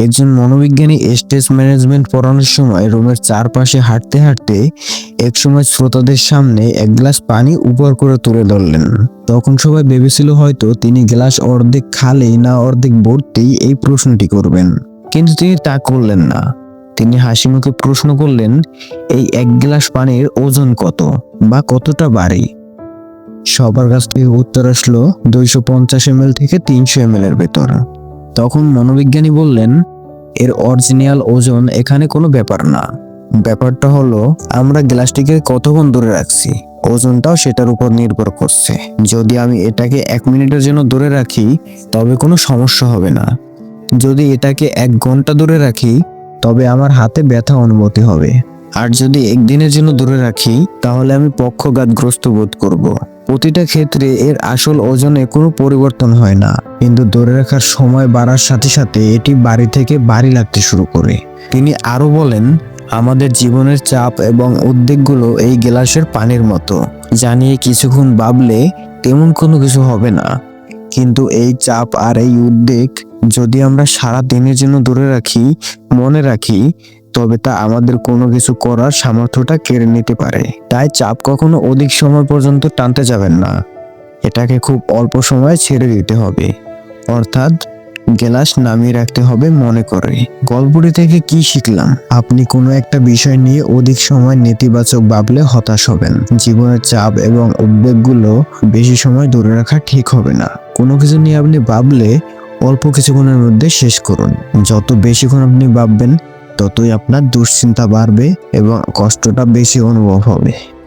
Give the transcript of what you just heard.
একজন মনোবিজ্ঞানী stage management পড়ানোর সময় রুমের চারপাশে হাঁটতে হাঁটতে একসময় শ্রোতাদের সামনে এক গ্লাস পানি উপর করে তুলে ধরলেন। তখন সবাই ভেবেছিল হয়তো তিনি গ্লাস অর্ধেক খালি না অর্ধেক ভর্তি এই প্রশ্নটি করবেন। কিন্তু তিনি তা করলেন না। তিনি হাসি মুখে প্রশ্ন করলেন, এই এক গ্লাস পানির ওজন কত বা কতটা বাড়ি? সবার কাছ থেকে উত্তর আসলো, দুইশো পঞ্চাশ এম থেকে তিনশো এম এর ভেতর। তখন মনোবিজ্ঞানী বললেন, এর অরিজিনাল ওজন এখানে কোনো ব্যাপার না। ব্যাপারটা হলো, আমরা গ্লাসটিকে কতক্ষণ দূরে রাখছি? ওজনটাও সেটার উপর নির্ভর করছে। যদি আমি এটাকে এক মিনিটের জন্য দূরে রাখি, তবে কোনো সমস্যা হবে না। যদি এটাকে এক ঘণ্টা দূরে রাখি, তবে আমার হাতে ব্যথা অনুভূতি হবে। আর যদি একদিনের জন্য দূরে রাখি, তাহলে আমি পক্ষঘাতগ্রস্ত বোধ করব। প্রতিটা ক্ষেত্রে এর আসল ওজনে কোনো পরিবর্তন হয় না। কিন্তু ধরে রাখার সময় বাড়ার সাথে সাথে এটি বাড়ি থেকে বাড়ি লাগতে শুরু করে। তিনি আরও বলেন, আমাদের জীবনের চাপ এবং উদ্বেগগুলো এই গ্লাসের পানির মতো। জানিয়ে কিছুক্ষণ ভাবলে তেমন কোনো কিছু হবে না। কিন্তু এই চাপ আর এই উদ্বেগ যদি আমরা সারা দিনের জন্য দূরে রাখি, মনে রাখি তবে তা আমাদের কোনো কিছু করার সামর্থ্যটা কেড়ে নিতে পারে। তাই চাপ কখনো অধিক সময় পর্যন্ত টানতে যাবেন না। এটাকে খুব অল্প সময় ছেড়ে দিতে হবে। অর্থাৎ গ্লাস নামিয়ে রাখতে হবে মনে করে। গল্পটি থেকে কি শিখলাম? আপনি কোনো একটা বিষয় নিয়ে অধিক সময় নেতিবাচক ভাবলে হতাশ হবেন। জীবনের চাপ এবং উদ্বেগগুলো বেশি সময় ধরে রাখা ঠিক হবে না। কোনো কিছু নিয়ে আপনি ভাবলে অল্প কিছুক্ষণের মধ্যে শেষ করুন। যত বেশিক্ষণ আপনি ভাববেন ততই আপনার দুশ্চিন্তা বাড়বে এবং কষ্টটা বেশি অনুভব হবে।